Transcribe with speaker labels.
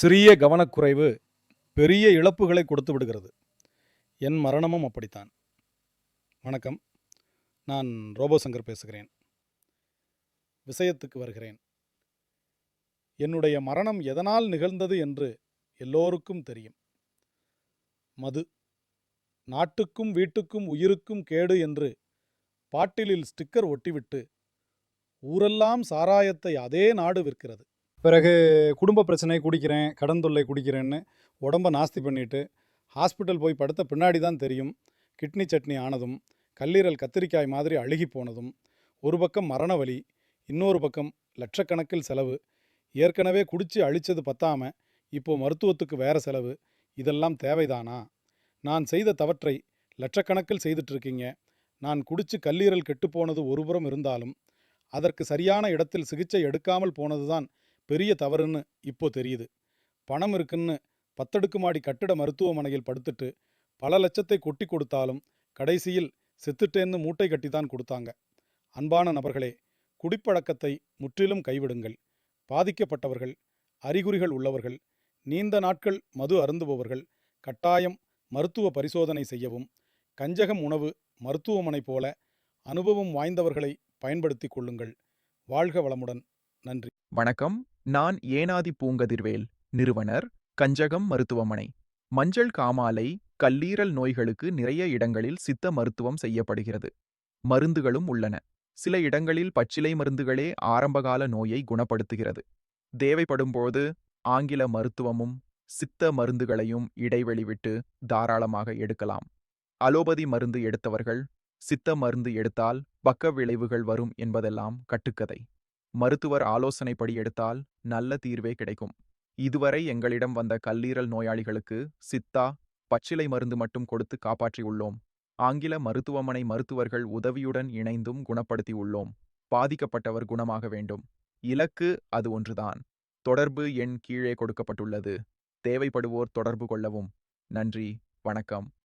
Speaker 1: சிறிய கவனக்குறைவு பெரிய இழப்புகளை கொடுத்து விடுகிறது. என் மரணமும் அப்படித்தான். வணக்கம். நான் ரோபோ சங்கர் பேசுகிறேன். விஷயத்துக்கு வருகிறேன். என்னுடைய மரணம் எதனால் நிகழ்ந்தது என்று எல்லோருக்கும் தெரியும். மது. நாட்டுக்கும் வீட்டுக்கும் உயிருக்கும் கேடு என்று பாட்டிலில் ஸ்டிக்கர் ஒட்டிவிட்டு ஊரெல்லாம் சாராயத்தை அதே நாடு விற்கிறது. பிறகு குடும்ப பிரச்சனை குடிக்கிறேன் கடன் தொல்லை குடிக்கிறேன்னு உடம்ப நாஸ்தி பண்ணிவிட்டு ஹாஸ்பிட்டல் போய் படுத்த பின்னாடி தான் தெரியும். கிட்னி சட்னி ஆனதும் கல்லீரல் கத்திரிக்காய் மாதிரி அழுகி போனதும் ஒரு பக்கம் மரண வலி இன்னொரு பக்கம் லட்சக்கணக்கில் செலவு. ஏற்கனவே குடித்து அழிச்சது பத்தாமல் இப்போ மருத்துவத்துக்கு வேறு செலவு. இதெல்லாம் தேவைதானா? நான் செய்த தவற்றை லட்சக்கணக்கில் செய்துட்ருக்கீங்க நான் குடித்து கல்லீரல் கெட்டுப்போனது ஒருபுறம் இருந்தாலும் அதற்கு சரியான இடத்தில் சிகிச்சை எடுக்காமல் போனதுதான் பெரிய தவறுன்னு இப்போ தெரியுது. பணம் இருக்குன்னு பத்தடுக்குமாடி கட்டிட மருத்துவமனையில் படுத்துட்டு பல லட்சத்தை கொட்டி கொடுத்தாலும் கடைசியில் செத்துட்டேன்னு மூட்டை கட்டித்தான் கொடுத்தாங்க. அன்பான நபர்களே குடிப்பழக்கத்தை முற்றிலும் கைவிடுங்கள். பாதிக்கப்பட்டவர்கள் அறிகுறிகள் உள்ளவர்கள் நீண்ட நாட்கள் மது அருந்துபவர்கள் கட்டாயம் மருத்துவ பரிசோதனை செய்யவும் கஞ்சகம் உணவு மருத்துவமனை போல அனுபவம் வாய்ந்தவர்களை பயன்படுத்திக் கொள்ளுங்கள். வாழ்க வளமுடன். நன்றி.
Speaker 2: வணக்கம். நான் ஏனாதி பூங்கதிர்வேல் நிறுவனர் கஞ்சகம் மருத்துவமனை. மஞ்சள் காமாலை கல்லீரல் நோய்களுக்கு நிறைய இடங்களில் சித்த மருத்துவம் செய்யப்படுகிறது. மருந்துகளும் உள்ளன. சில இடங்களில் பச்சிலை மருந்துகளே ஆரம்பகால நோயை குணப்படுத்துகிறது. தேவைப்படும்போது ஆங்கில மருத்துவமும் சித்த மருந்துகளையும் இடைவெளி விட்டு தாராளமாக எடுக்கலாம். அலோபதி மருந்து எடுத்தவர்கள் சித்த மருந்து எடுத்தால் பக்க விளைவுகள் வரும் என்பதெல்லாம் கட்டுக்கதை. மருத்துவர் ஆலோசனைப்படி எடுத்தால் நல்ல தீர்வே கிடைக்கும். இதுவரை எங்களிடம் வந்த கல்லீரல் நோயாளிகளுக்கு சித்தா பச்சிலை மருந்து மட்டும் கொடுத்து காப்பாற்றியுள்ளோம். ஆங்கில மருத்துவமனை மருத்துவர்கள் உதவியுடன் இணைந்தும் குணப்படுத்தியுள்ளோம். பாதிக்கப்பட்டவர் குணமாக வேண்டும். இலக்கு அது ஒன்றுதான். தொடர்பு எண் கீழே கொடுக்கப்பட்டுள்ளது. தேவைப்படுவோர் தொடர்பு கொள்ளவும். நன்றி. வணக்கம்.